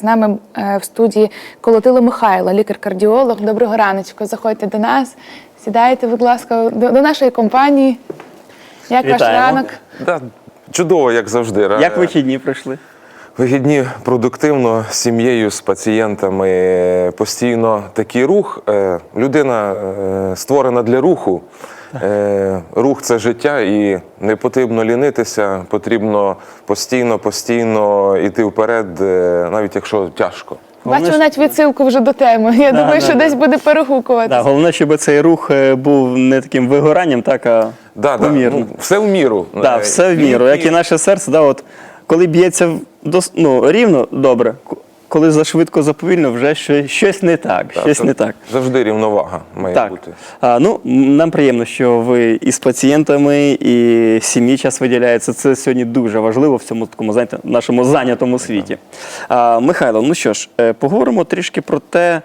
З нами е, в студії Колотило Михайло, лікар-кардіолог. Доброго раночку. Заходьте до нас, сідайте, будь ласка, до, до нашої компанії. Як ваш ранок? Да, чудово, як завжди. Як вихідні пройшли? Вихідні продуктивно з сім'єю, з пацієнтами. Постійно такий рух. Е, Людина е, створена для руху. Е, Рух це життя, і не потрібно лінитися, потрібно постійно, постійно йти вперед, е, навіть якщо тяжко. Бачу навіть відсилку вже до теми. Я думаю, да, що да. десь буде перегукуватися. Да, головне, щоб цей рух е, був не таким вигоранням, так, а Да, да, ну, все в міру. Да, все в міру, як і наше серце, да, от, коли б'ється ну, рівно, добре. Коли зашвидко заповільно, вже щось, щось не так. так щось не так. Завжди рівновага має Так. бути. А, ну, нам приємно, що ви і з пацієнтами, і сім'ї час виділяється. Це сьогодні дуже важливо в цьому такому знаєте, нашому зайнятому світі. А, Михайло, ну що ж, е, поговоримо трішки про те,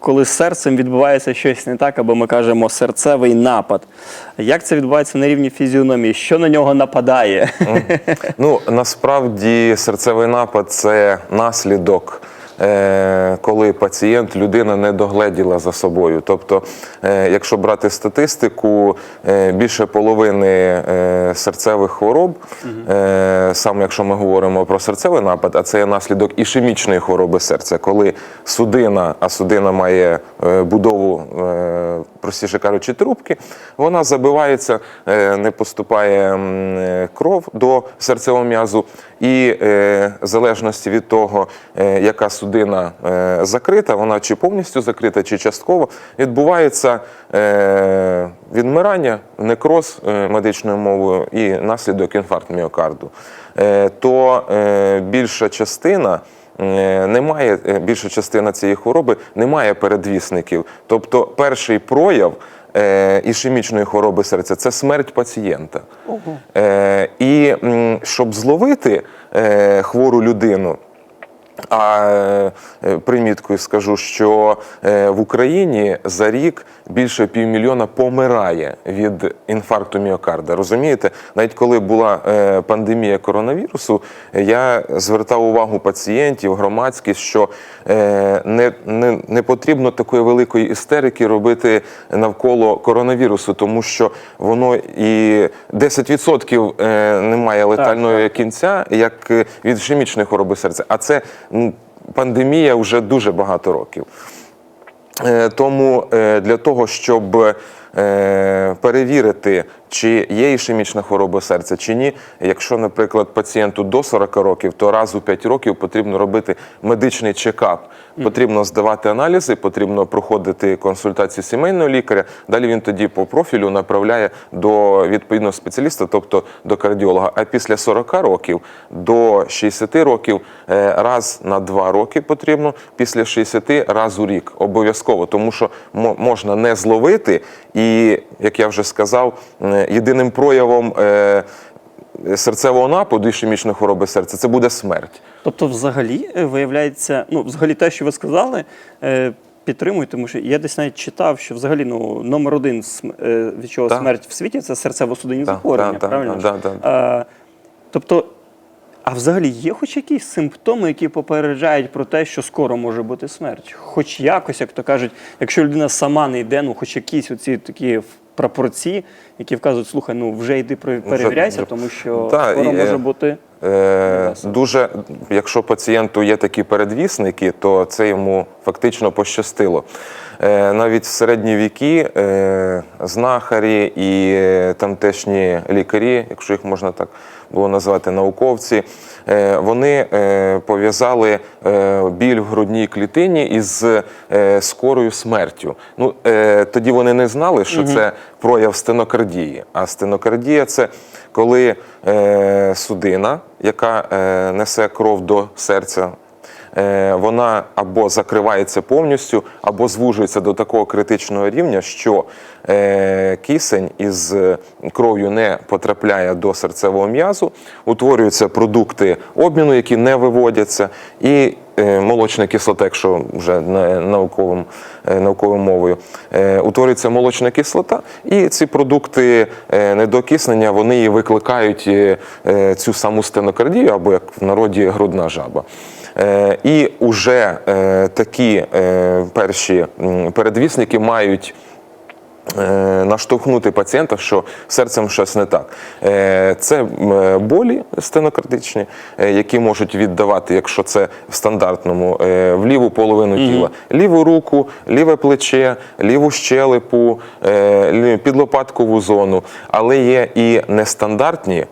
коли з серцем відбувається щось не так, або ми кажемо серцевий напад. Як це відбувається на рівні фізіономії? Що на нього нападає? Ну насправді серцевий напад це наслідок. Е, Коли пацієнт, людина не догледіла за собою. Тобто, е, якщо брати статистику, е, більше половини серцевих хвороб, саме якщо ми говоримо про серцевий напад, а це є наслідок ішемічної хвороби серця, коли судина, а судина має будову, простіше кажучи, трубки, вона забивається, е, не поступає е, кров до серцевого м'язу, і е, в залежності від того, яка судина закрита, вона чи повністю закрита, чи частково, відбувається відмирання, некроз медичною мовою і наслідок інфаркт міокарду. То більша частина. Е, Немає е, більша частина цієї хвороби немає передвісників. Тобто, перший прояв е, ішемічної хвороби серця це смерть пацієнта. Угу. і щоб зловити хвору людину, а е, приміткою скажу, що е, в Україні за рік більше півмільйона помирає від інфаркту міокарда. Розумієте, навіть коли була е, пандемія коронавірусу, я звертав увагу пацієнтів, громадськість, що не, не, не потрібно такої великої істерики робити навколо коронавірусу, тому що воно і 10% е, немає летальної кінця, як від ішемічної хвороби серця. А це ну, пандемія вже дуже багато років. Е, Тому е, для того, щоб е, перевірити, чи є ішемічна хвороба серця чи ні, якщо, наприклад, пацієнту до 40 років, то раз у 5 років потрібно робити медичний чекап. Потрібно здавати аналізи, потрібно проходити консультацію сімейного лікаря. Далі він тоді по профілю направляє до відповідного спеціаліста, тобто до кардіолога. А після 40 років до 60 років е, раз на 2 роки потрібно, після 60 раз у рік обов'язково, тому що мо- можна не зловити, і як я вже сказав, е, єдиним проявом. е, Серцевого нападу ішемічної хвороби серця це буде смерть. Тобто, взагалі, е, виявляється, ну, взагалі те, що ви сказали, е, підтримую, тому що я десь навіть читав, що взагалі ну, номер один від чого Так. смерть в світі це серцево-судинні захворювання, так, правильно? так, так, так. Тобто, а взагалі є хоч якісь симптоми, які попереджають про те, що скоро може бути смерть? Хоч якось, як то кажуть, якщо людина сама не йде, ну хоч якісь оці такі прапорці, які вказують, слухай, ну вже йди перевіряйся, тому що Так, скоро і, може е, бути. Е, дуже, якщо пацієнту є такі передвісники, то це йому фактично пощастило. Е, навіть в середні віки е, знахарі і е, тамтешні лікарі, якщо їх можна так було назвати, науковці, е, вони е, пов'язали е, біль в грудній клітині із скорою смертю. Ну, тоді вони не знали, що це прояв стенокардії. А стенокардія це коли судина, яка несе кров до серця, вона або закривається повністю, або звужується до такого критичного рівня, що е, кисень із кров'ю не потрапляє до серцевого м'язу, утворюються продукти обміну, які не виводяться, і е, молочна кислота, якщо вже науковим, е, науковою мовою, е, утворюється молочна кислота, і ці продукти е, недокиснення вони викликають е, е, цю саму стенокардію, або як в народі грудна жаба. Е, І вже е, такі е, перші передвісники мають наштовхнути пацієнта, що серцем щось не так. Це болі стенокардичні, е, які можуть віддавати, якщо це в стандартному, в ліву половину тіла, ліву руку, ліве плече, ліву щелепу, підлопаткову зону. Але є і нестандартні,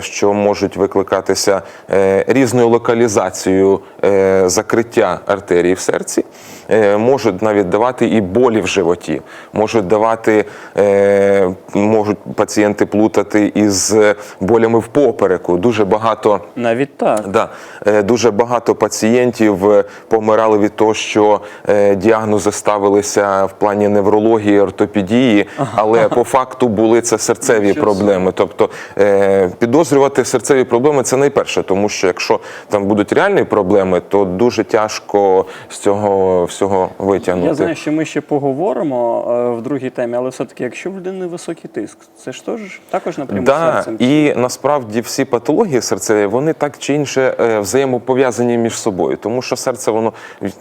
що можуть викликатися е, різною локалізацією е, закриття артерій в серці, е, можуть навіть давати і болі в животі, можуть давати, е, можуть пацієнти плутати із болями в попереку. Дуже багато. Навіть так. Да, е, дуже багато пацієнтів е, помирали від того, що е, діагнози ставилися в плані неврології, ортопедії, але по факту були це серцеві проблеми. Тобто е, підозрювати серцеві проблеми це найперше, тому що якщо там будуть реальні проблеми, то дуже тяжко з цього всього витягнути. Я знаю, що ми ще поговоримо е, в другій темі, але все-таки, якщо в людини високий тиск, це ж теж також напряму Да, серцем. і насправді всі патології серцеві вони так чи інше е, взаємопов'язані між собою, тому що серце воно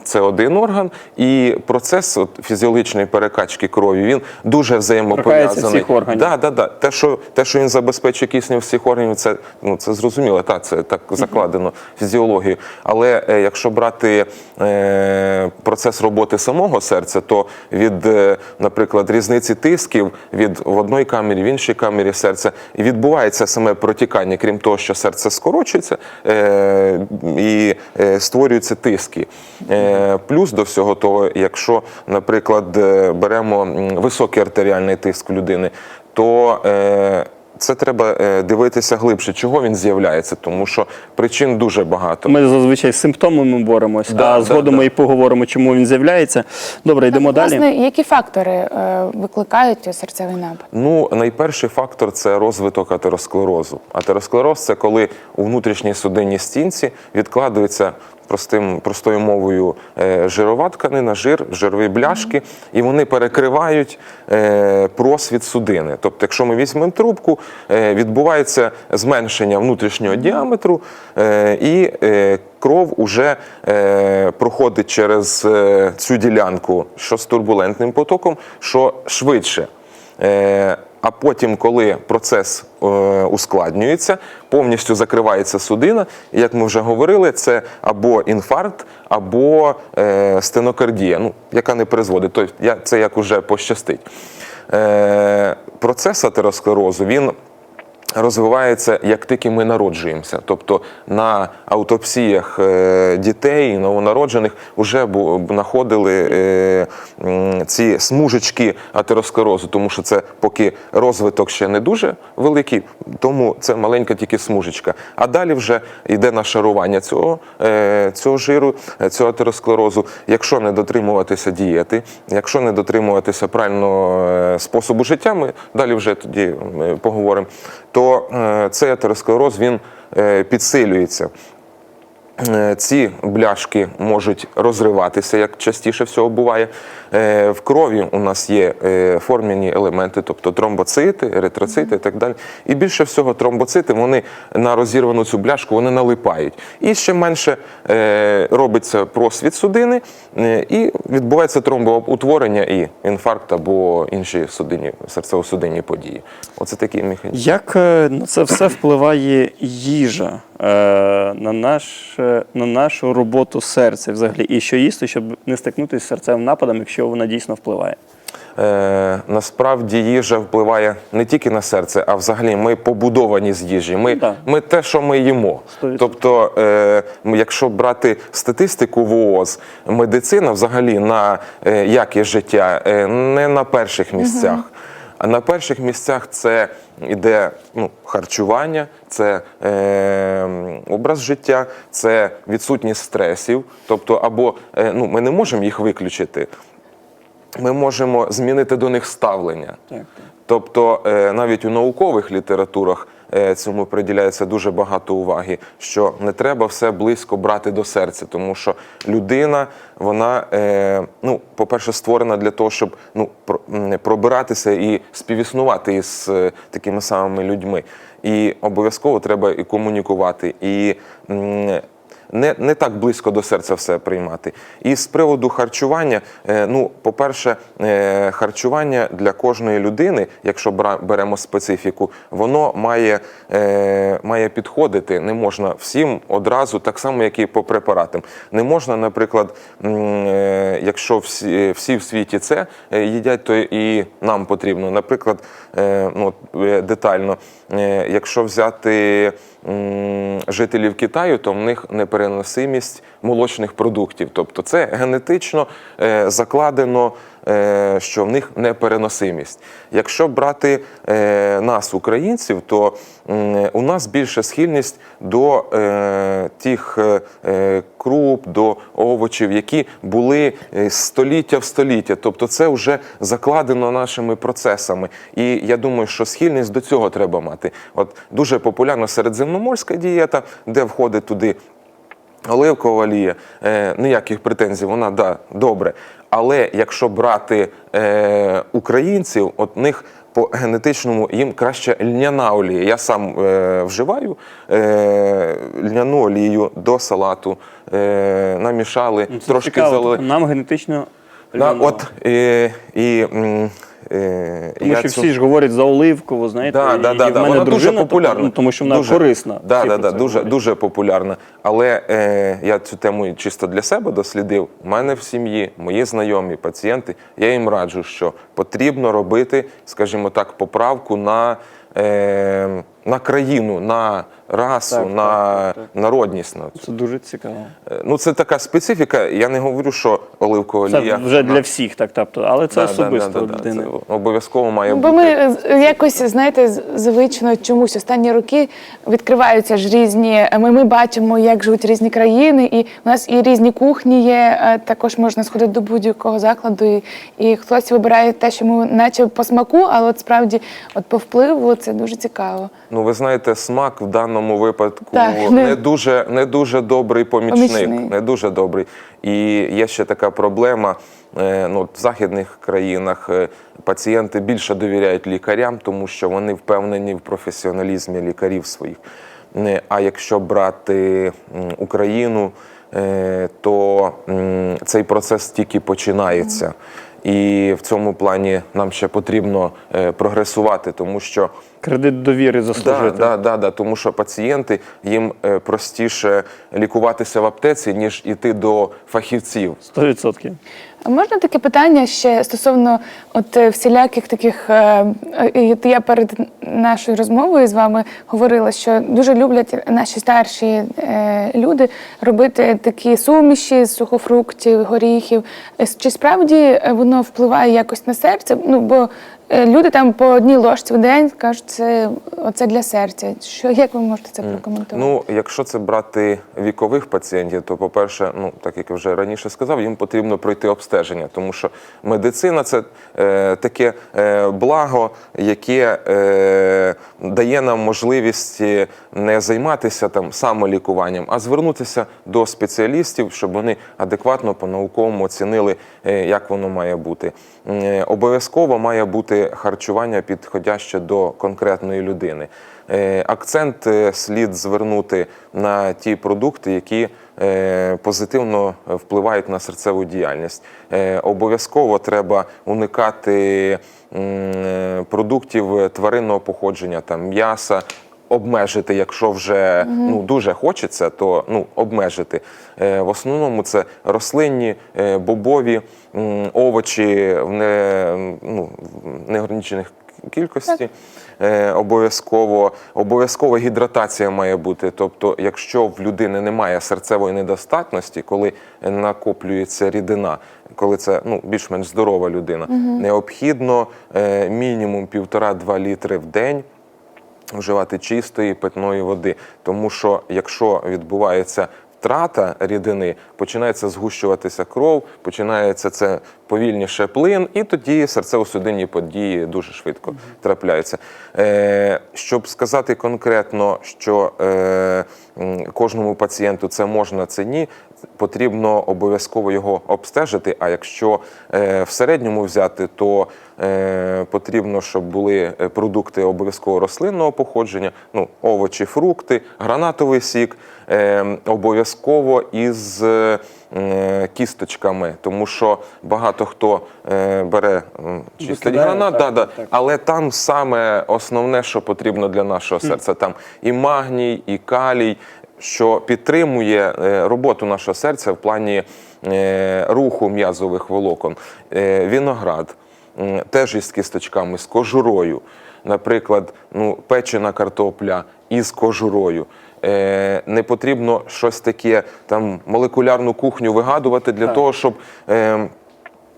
це один орган, і процес от, фізіологічної перекачки крові він дуже взаємопов'язаний. Всіх органів. Да, да, да. Те, що те, що він забезпечує киснем всіх органів, це ну це зрозуміло. Так, це так закладено фізіологією. Але е, якщо брати е, процес роботи самого серця, то від, е, наприклад, різниці тисків від в одній камері, в іншій камері серця і відбувається саме протікання, крім того, що серце скорочується е, і е, створюються тиски. Е, плюс до всього того, якщо, наприклад, е, беремо високий артеріальний тиск в людини, то е, це треба е, дивитися глибше, чого він з'являється, тому що причин дуже багато. Ми зазвичай з симптомами боремось, Да, а да, згодом да. ми і поговоримо, чому він з'являється. Добре, йдемо далі. Власне, які фактори е, викликають серцевий напад? Ну, найперший фактор це розвиток атеросклерозу. Атеросклероз це коли у внутрішній судинній стінці відкладується простим, простою мовою е, жирова тканина, жир, жирові бляшки, і вони перекривають е, просвіт судини. Тобто, якщо ми візьмемо трубку, е, відбувається зменшення внутрішнього діаметру, і кров уже проходить через цю ділянку, що з турбулентним потоком, що швидше. А потім, коли процес е, ускладнюється, повністю закривається судина. Як ми вже говорили, це або інфаркт, або е, стенокардія, ну, яка не призводить. Тобто це як уже пощастить. Е, процес атеросклерозу він розвивається як тільки ми народжуємося. Тобто на аутопсіях е, дітей, новонароджених, вже знаходили е, ці смужечки атеросклерозу, тому що це поки розвиток ще не дуже великий, тому це маленька тільки смужечка. А далі вже йде нашарування цього, е, цього жиру, цього атеросклерозу. Якщо не дотримуватися дієти, якщо не дотримуватися правильного способу життя, ми далі вже тоді поговоримо, то е, цей атеросклероз він е, підсилюється. Е, Ці бляшки можуть розриватися, як частіше всього буває. Е, В крові у нас є е, формені елементи, тобто тромбоцити, еритроцити і так далі. І більше всього тромбоцити вони на розірвану цю бляшку вони налипають. І ще менше робиться просвіт судини, і відбувається тромбоутворення і інфаркт або інші судинні, серцево-судинні події. Оце такий механізм. Як на це все впливає їжа на, наш, на нашу роботу серця взагалі? І що їсти, щоб не стикнутися з серцевим нападом, якщо вона дійсно впливає? Е, насправді їжа впливає не тільки на серце, а взагалі ми побудовані з їжі. Ми, Да. ми те, що ми їмо. Сто відсотків. Тобто, е, якщо брати статистику ВООЗ, медицина взагалі на е, якість життя е, не на перших місцях. А на перших місцях це йде ну, харчування, це е, образ життя, це відсутність стресів. Тобто, або е, ну, ми не можемо їх виключити, ми можемо змінити до них ставлення. Тобто е, навіть у наукових літературах цьому приділяється дуже багато уваги, що не треба все близько брати до серця, тому що людина, вона, е, ну, по-перше, створена для того, щоб ну, пробиратися і співіснувати із е, такими самими людьми. І обов'язково треба і комунікувати. І не, не так близько до серця все приймати. І з приводу харчування, е, ну, по-перше, е, харчування для кожної людини, якщо беремо специфіку, воно має, е, має підходити. Не можна всім одразу, так само, як і по препаратам. Не можна, наприклад, якщо всі, всі в світі це їдять, то і нам потрібно. Наприклад, ну, детально, якщо взяти жителів Китаю, то в них непереносимість молочних продуктів. Тобто це генетично е, закладено, що в них непереносимість. Якщо брати е, нас, українців, то у нас більша схильність до е, тих е, е, круп, до овочів, які були е, століття в століття. Тобто це вже закладено нашими процесами. І я думаю, що схильність до цього треба мати. От дуже популярна середземноморська дієта, де входить туди Оливкова олія, е, ніяких претензій, вона да, добре. Але якщо брати е, українців, от них по генетичному їм краще льняна олія. Я сам е, вживаю е, льняну олію до салату, е, намішали, Ну, Це трошки цікаво. залили. Нам генетично. Да, от, і, і, м, е, Тому я що цю- всі ж говорять за оливкову, знаєте, Да, да, і да, в да. мене Вона дуже дружина, популярна. ну, тому що вона дуже, корисна. Да, Всі да, про да, це дуже, говорять. дуже популярна. Але е, я цю тему чисто для себе дослідив. У мене в сім'ї, мої знайомі, пацієнти, я їм раджу, що потрібно робити, скажімо так, поправку на, е, на країну, на расу, Так, на так, так, народність. на. Це дуже цікаво. Е, Ну, це така специфіка. Я не говорю, що оливкова Це олія. вже на- для всіх, так, тобто, але це Да, особисто да, да, да. людини. Це обов'язково має Бо бути. ми е, якось, знаєте, звично чомусь останні роки відкриваються ж різні. Ми, ми бачимо, як живуть різні країни, і у нас і різні кухні є. е, Також можна сходити до будь-якого закладу, і, і хтось вибирає те, що йому наче по смаку, але от справді, от по впливу, це дуже цікаво. Ну, ви знаєте, смак в даному випадку Так, не, не- дуже, не дуже добрий помічник. Помічник. Не дуже добрий. І є ще така проблема. е, Ну, в західних країнах е, пацієнти більше довіряють лікарям, тому що вони впевнені в професіоналізмі лікарів своїх. Е, А якщо брати Україну, то цей процес тільки починається. І в цьому плані нам ще потрібно е, прогресувати, тому що Кредит довіри Да, заслужити. да, да, да, тому що пацієнти їм е, простіше лікуватися в аптеці, ніж іти до фахівців. 100%. А можна таке питання ще стосовно от е, всіляких таких. е, е, Я перед нашою розмовою з вами говорила, що дуже люблять наші старші люди робити такі суміші з сухофруктів, горіхів. Чи справді воно впливає якось на серце? Ну бо люди там по одній ложці в день кажуть, це оце для серця. Що як ви можете це прокоментувати? Ну, якщо це брати вікових пацієнтів, то, по-перше, ну так як я вже раніше сказав, їм потрібно пройти обстеження, тому що медицина це е, таке е, благо, яке е, дає нам можливість е, не займатися там самолікуванням, а звернутися до спеціалістів, щоб вони адекватно по-науковому оцінили, е, як воно має бути. Е, Обов'язково має бути харчування підходяще до конкретної людини. Е, Акцент е, слід звернути на ті продукти, які е, позитивно впливають на серцеву діяльність. Обов'язково треба уникати продуктів тваринного походження, там м'яса. Обмежити, якщо вже ну дуже хочеться, то ну обмежити. Е, в основному це рослинні, е, бобові овочі в не, ну, неограничених кількості. Е, обов'язково обов'язкова гідратація має бути. Тобто, якщо в людини немає серцевої недостатності, коли накоплюється рідина, коли це ну більш-менш здорова людина, необхідно е, мінімум півтора-два літри в день вживати чистої питної води. Тому що якщо відбувається втрата рідини, починається згущуватися кров, починається це повільніше плин, і тоді серцево-судинні події дуже швидко трапляються. Е, щоб сказати конкретно, що е, кожному пацієнту це можна, це ні, потрібно обов'язково його обстежити. А якщо е, в середньому взяти, то е, потрібно, щоб були е, продукти обов'язково рослинного походження, ну, овочі, фрукти, гранатовий сік, обов'язково із кісточками, тому що багато хто бере Викидає, гранат, так, да, да. так. але там саме основне, що потрібно для нашого серця, там і магній, і калій, що підтримує е, роботу нашого серця в плані е, руху м'язових волокон. Е, Виноград теж із кісточками, з кожурою. Наприклад, ну, печена картопля із кожурою. Е, не потрібно щось таке, там молекулярну кухню вигадувати для того, щоб. Е,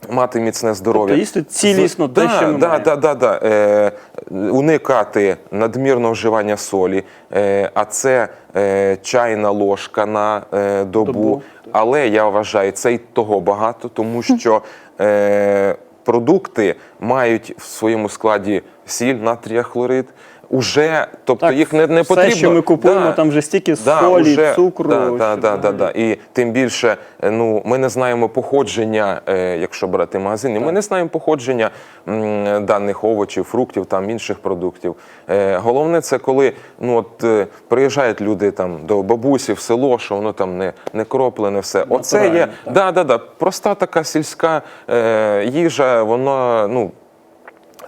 Мати міцне здоров'я. Тобто їсти цілісно те, да, що ми да, маємо. да, да, да. Е, уникати надмірного вживання солі, е, а це е, чайна ложка на е, добу. Добу. Але я вважаю, це й того багато, тому що е, продукти мають в своєму складі сіль, натрія хлорид. Уже, тобто Так, їх не, не все, потрібно. що ми купуємо, там вже стільки солі, цукру, Да, да, да, да, да. І тим більше, е, ну ми не знаємо походження, е, якщо брати магазини, ми не знаємо походження м, даних овочів, фруктів, там інших продуктів. Е, Головне, це коли ну от е, приїжджають люди там до бабусі в село, що воно там не, не кроплене, все. Оце є так. да, да, да, проста така сільська е, їжа, вона ну.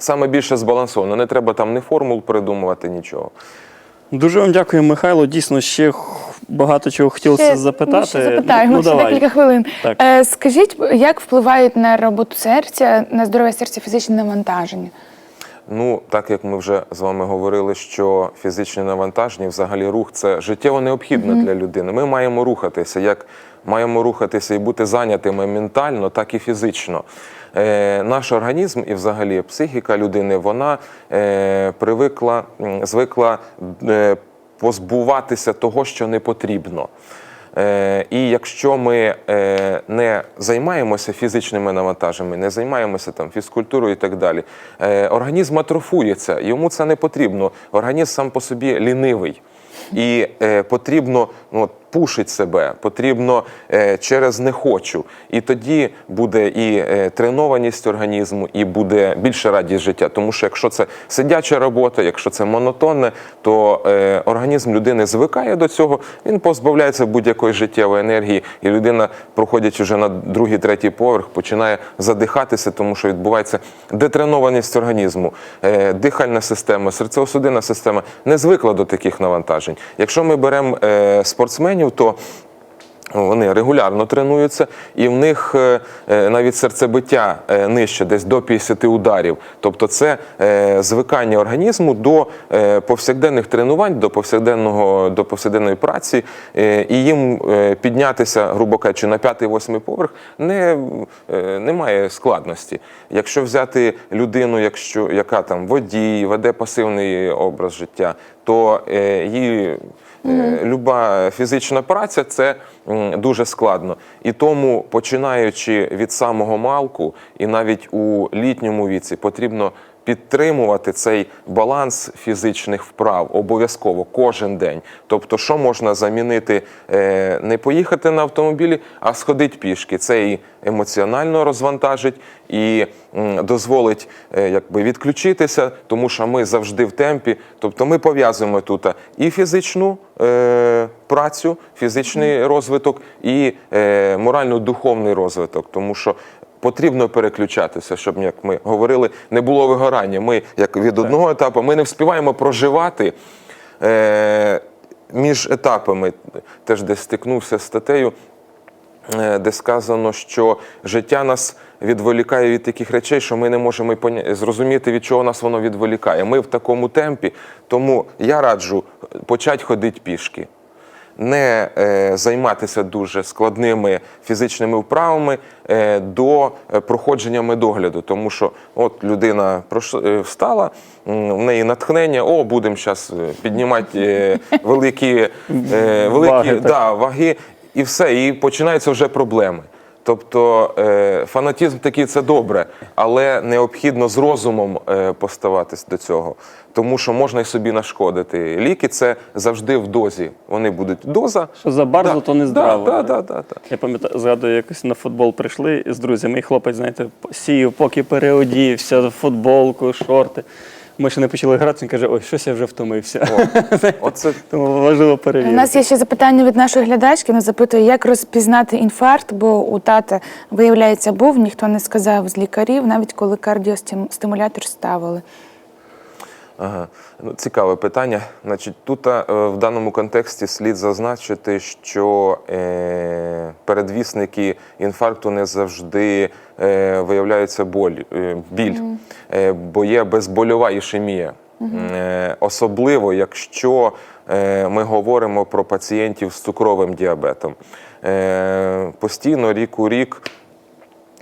Саме більше збалансовано. Не треба там ні формул придумувати, нічого. Дуже вам дякую, Михайло. Дійсно, ще багато чого хотілося Ще- запитати. ми ще запитаємо, Ну, ще давай. декілька хвилин. Так. Е, скажіть, як впливають на роботу серця, на здоров'я серця фізичне навантаження? Ну, так як ми вже з вами говорили, що фізичні навантаження, взагалі рух це життєво необхідно для людини. Ми маємо рухатися, як маємо рухатися і бути зайнятими ментально, так і фізично. Е, наш організм і взагалі психіка людини, вона е, привикла, звикла е, позбуватися того, що не потрібно. І якщо ми не займаємося фізичними навантаженнями, не займаємося там фізкультурою і так далі, організм атрофується, йому це не потрібно. Організм сам по собі лінивий. І потрібно ну, пушить себе, потрібно е, через не хочу. І тоді буде і е, тренованість організму, і буде більше радість життя. Тому що якщо це сидяча робота, якщо це монотонне, то е, організм людини звикає до цього, він позбавляється будь-якої життєвої енергії, і людина, проходячи вже на другий, третій поверх, починає задихатися, тому що відбувається детренованість організму, дихальна система, серцево-судинна система не звикла до таких навантажень. Якщо ми беремо е, спортсменів, то вони регулярно тренуються, і в них е, е, навіть серцебиття е, нижче, десь до 50 ударів. Тобто це звикання організму до повсякденних тренувань, до повсякденного до повсякденної праці, і їм піднятися, грубо кажучи, на п'ятий-восьмий поверх не, немає складності. Якщо взяти людину, якщо яка там водій, веде пасивний образ життя, то її Люба фізична праця це дуже складно. І тому, починаючи від самого малку, і навіть у літньому віці, потрібно підтримувати цей баланс фізичних вправ обов'язково кожен день. Тобто, що можна замінити, е, не поїхати на автомобілі, а сходити пішки. Це і емоціонально розвантажить, і дозволить е, якби відключитися, тому що ми завжди в темпі. Тобто ми пов'язуємо тут і фізичну е, працю, фізичний розвиток, і морально-духовний розвиток, тому що. Потрібно переключатися, щоб, як ми говорили, не було вигорання. Ми, як від одного етапу, ми не вспіваємо проживати е, між етапами. Теж десь стикнувся з статтею, е, де сказано, що життя нас відволікає від таких речей, що ми не можемо зрозуміти, від чого нас воно відволікає. Ми в такому темпі, тому я раджу почати ходити пішки. Не е, займатися дуже складними фізичними вправами е, до е, проходження медогляду, тому що от людина встала, в неї натхнення, о, будемо зараз піднімати е, великі, е, великі Ваги, да, ваги, і все, і починаються вже проблеми. Тобто е, фанатізм такий це добре, але необхідно з розумом е, поставатись до цього, тому що можна й собі нашкодити. Ліки це завжди в дозі. Вони будуть доза. Що забарзло, Да, то не здраво. Да, да, да, да. Я пам'ятаю, згадую, якось на футбол прийшли з друзями, і хлопець, знаєте, сів, поки переодівся, футболку, шорти. Ми ще не почали грати, він каже, ой, щось я вже втомився. Оце Тому важливо У нас є ще запитання від нашої глядачки. Вона запитує, як розпізнати інфаркт, бо у тата, виявляється, був, ніхто не сказав з лікарів, навіть коли кардіостимулятор ставили. Ага. Ну, цікаве питання. Значить, тут е, в даному контексті слід зазначити, що е, передвісники інфаркту не завжди е, виявляються боль, е, біль, е, бо є безбольова ішемія. Е, особливо, якщо е, ми говоримо про пацієнтів з цукровим діабетом. Е, постійно рік у рік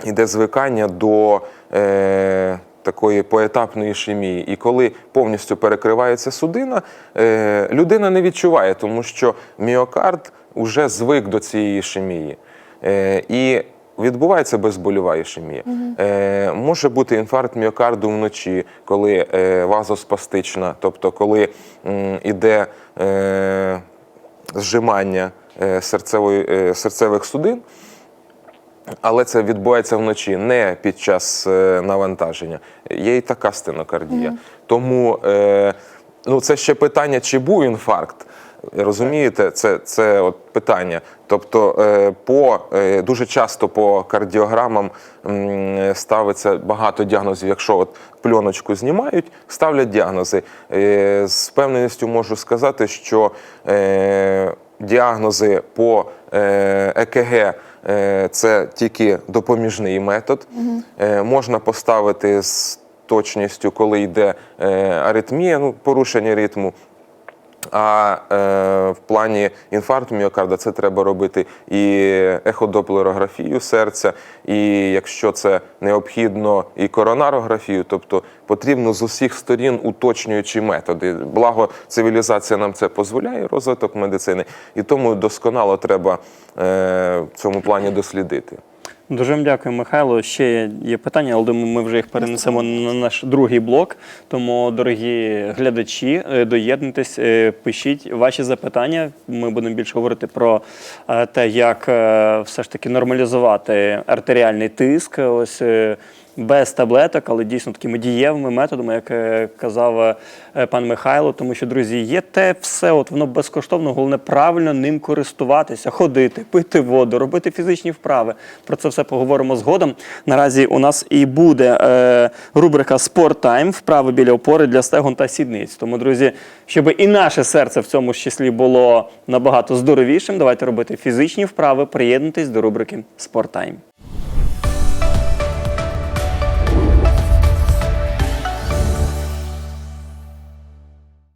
йде звикання до е, такої поетапної ішемії. І коли повністю перекривається судина, е, людина не відчуває, тому що міокард вже звик до цієї ішемії. Е, і Відбувається безбольова ішемія. Е, може бути інфаркт міокарду вночі, коли е, вазоспастична, тобто коли м, іде е, зжимання е, серцевої, е, серцевих судин, але це відбувається вночі, не під час е, навантаження. Є і така стенокардія. Тому е, ну, це ще питання, чи був інфаркт. Розумієте, це, це от питання. Тобто, е, по, е, дуже часто по кардіограмам ставиться багато діагнозів. Якщо от пленочку знімають, ставлять діагнози. З певненістю можу сказати, що діагнози по е, ЕКГ е, це тільки допоміжний метод. Угу. можна поставити з точністю, коли йде аритмія, ну, порушення ритму. А е, в плані інфаркту міокарда це треба робити і еходоплерографію серця, і якщо це необхідно, і коронарографію, тобто потрібно з усіх сторін уточнюючі методи. Благо цивілізація нам це дозволяє, розвиток медицини, і тому досконало треба е, в цьому плані дослідити. Дуже вам дякую, Михайло. Ще є питання, але думаю, ми вже їх перенесемо на наш другий блок. Тому, дорогі глядачі, е, доєднуйтесь, е, пишіть ваші запитання. Ми будемо більше говорити про е, те, як все ж таки нормалізувати артеріальний тиск. Ось без таблеток, але дійсно такими дієвими методами, як е, казав е, пан Михайло. Тому що, друзі, є те все, от воно безкоштовно, головне правильно ним користуватися, ходити, пити воду, робити фізичні вправи. Про це все поговоримо згодом. Наразі у нас і буде е, рубрика Спорт Тайм, вправи біля опори для стегон та сідниць. Тому, друзі, щоб і наше серце в цьому числі було набагато здоровішим, давайте робити фізичні вправи, приєднуйтесь до рубрики Спорт Тайм.